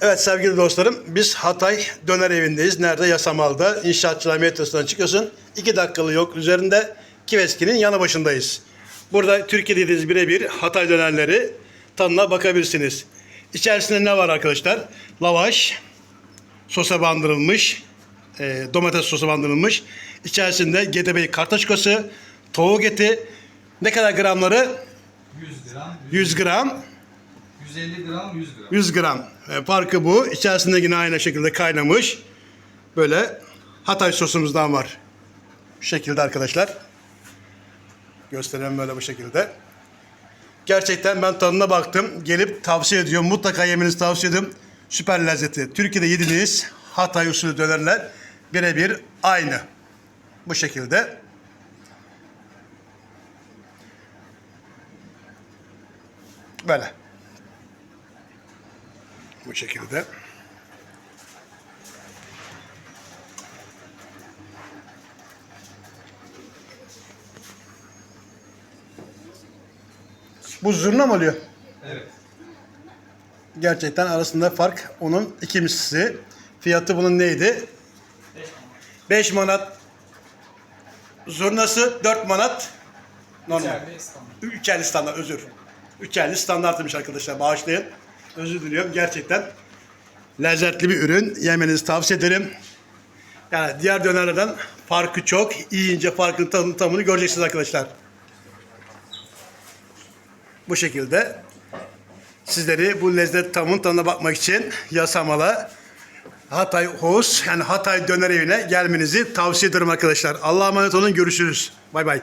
Evet sevgili dostlarım biz Hatay Döner Evi'ndeyiz. Nerede? Yasamal'da. İnşaatçılar metrosundan çıkıyorsun. İki dakikalı yok üzerinde Kiveski'nin yanı başındayız. Burada Türkiye dediğiniz birebir Hatay dönerleri tadına bakabilirsiniz. İçerisinde ne var arkadaşlar? Lavaş, sosa bandırılmış, e, domates sosu bandırılmış. İçerisinde GTB kartaşkası, tavuk eti. Ne kadar gramları? 100 gram, 100 gram. 150 gram, 100 gram. 100 gram. E, farkı bu. İçerisinde yine aynı şekilde kaynamış. Böyle Hatay sosumuzdan var. Şu şekilde arkadaşlar. Göstereyim böyle bu şekilde. Gerçekten ben tadına baktım. Gelip tavsiye ediyorum. Mutlaka yemenizi tavsiye ediyorum. Süper lezzeti. Türkiye'de yediğiniz Hatay usulü dönerler birebir aynı. Bu şekilde. Böyle. Bu şekilde. Bu zurna mı oluyor? Evet. Gerçekten arasında fark onun iki mislisi. Fiyatı bunun neydi? 5 manat. Zurnası 4 manat. Normal. İçeride İstanbul. Üçerli standart özür. Üçerli standartmış arkadaşlar bağışlayın. Özür diliyorum gerçekten. Lezzetli bir ürün. Yemenizi tavsiye ederim. Yani diğer dönerlerden farkı çok. Yiyince farkın tadını tamını göreceksiniz arkadaşlar. Bu şekilde sizleri bu lezzet tamın tadına bakmak için Yasamala Hatay Hoğuz yani Hatay Döner Evi'ne gelmenizi tavsiye ederim arkadaşlar. Allah'a emanet olun görüşürüz. Bay bay.